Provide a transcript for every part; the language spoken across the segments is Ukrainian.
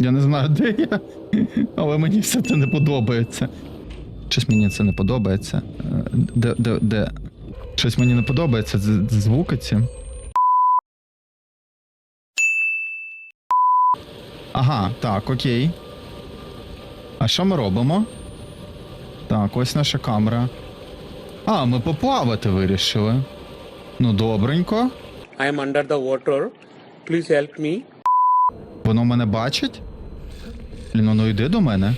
Я не знаю, де я, але мені все це не подобається. Щось мені це не подобається. Де, де, де? Щось мені не подобається. Звуки ці. Ага, так, окей. А що ми робимо? Так, ось наша камера. А, ми поплавати вирішили. Ну, добренько. I am under the water. Please help me. Воно мене бачить? Блін, воно йде до мене.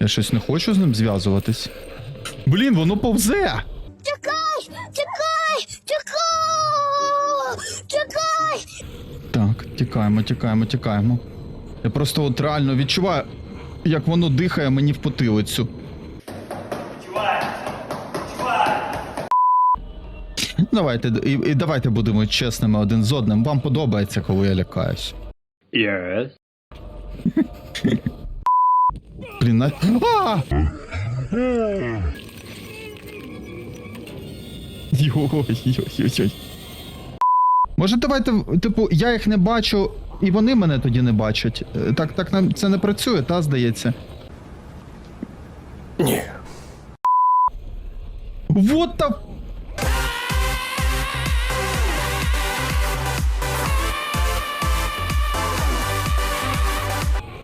Я щось не хочу з ним зв'язуватись. Блін, воно повзе! Чекай! Чекай! Чекай! Чекай! Так, тікаємо, тікаємо, тікаємо. Я просто от реально відчуваю, як воно дихає мені в потилицю. Давайте, і, і давайте будемо чесними один з одним. Вам подобається, коли я лякаюсь. Yes. Блін, на... А! Йой-йой-йой-йой. Може, давайте, типу, я їх не бачу, і вони мене тоді не бачать. Е, Так, так нам це не працює, та здається. Ні. Вот та.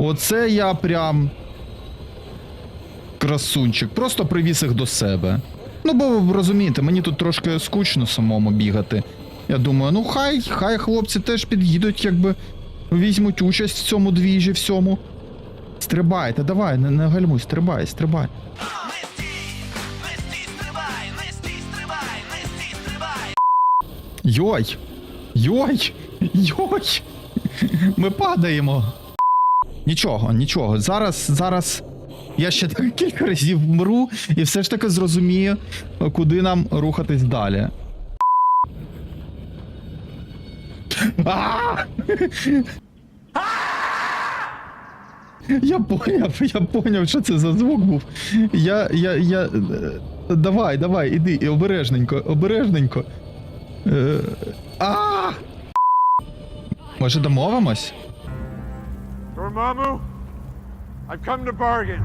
Оце я прям красунчик. Просто привіз їх до себе. Ну, бо розумієте, мені тут трошки скучно самому бігати. Я думаю, ну хай, хай хлопці теж під'їдуть, якби візьмуть участь в цьому двіжі всьому. Стрибайте, давай, не, не гальмуй, стрибай, стрибай. Йой! Йой! Йой! Ми падаємо. Нічого, нічого. Зараз, зараз я ще так кілька разів вмру і все ж таки зрозумію, куди нам рухатись далі. Я поняв, я поняв, що це за звук був. Я, я, я. е, Давай, давай, іди, і обережненько, обережненько. Е, А! Може домовимось? Dormammu, I've come to bargain.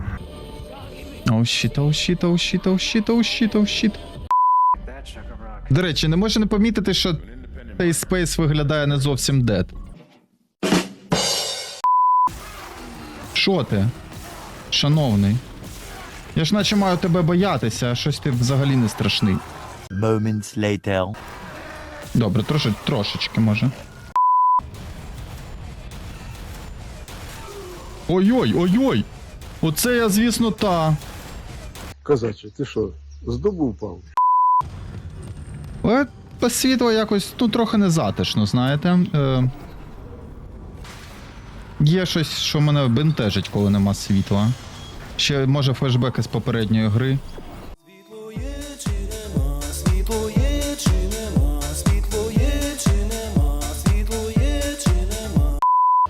Оу щіт, оу щіт, оу щіт, оу щіт, оу щіт, оу щіт. До речі, не можу не помітити, що цей спейс виглядає не зовсім дед. Що ти? Шановний. Я ж наче маю тебе боятися, а щось ти взагалі не страшний. Moments later. Добре, троши, трошечки може. Ой-ой, ой-ой! Оце я, звісно, та. Казаче, ти що, з дубу впав? Без світла якось ну, трохи незатишно, знаєте. Е, є щось, що мене бентежить, коли нема світла. Ще може флешбеки з попередньої гри.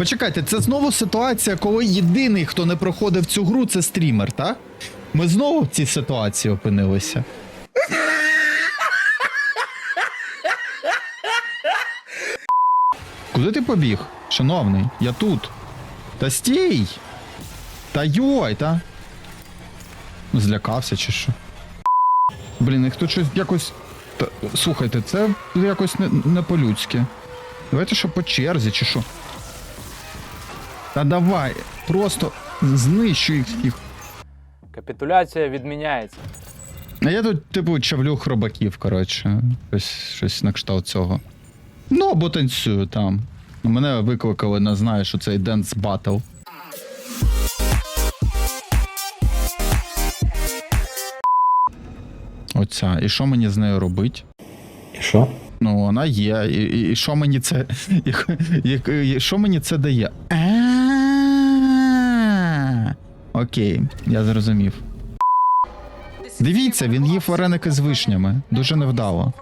Почекайте, це знову ситуація, коли єдиний, хто не проходив цю гру, це стрімер, так? Ми знову в цій ситуації опинилися. Куди ти побіг, шановний? Я тут. Та стій! Та йой, та. Злякався чи що? Блін, їх тут щось якось. Та, слухайте, це якось не, не по-людськи. Давайте що по черзі, чи що? Та давай, просто знищуй їх. Капітуляція відміняється. А я тут, типу, чавлю хробаків, коротше. Щось, щось на кшталт цього. Ну, або танцюю там. Мене викликали на знаю, що цей Dance Battle. Оця. І що мені з нею робить? І що? Ну, вона є. І, і, і що мені це. і що мені це дає? А. Окей, я зрозумів. Дивіться, він їв вареники з вишнями. Дуже невдало.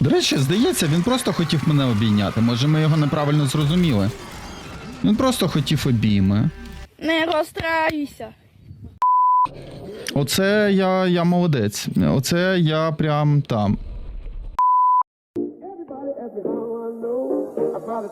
До речі, здається, він просто хотів мене обійняти. Може, ми його неправильно зрозуміли. Він просто хотів обійми. Не розстраюйся. Оце я, я молодець. Оце я прям там.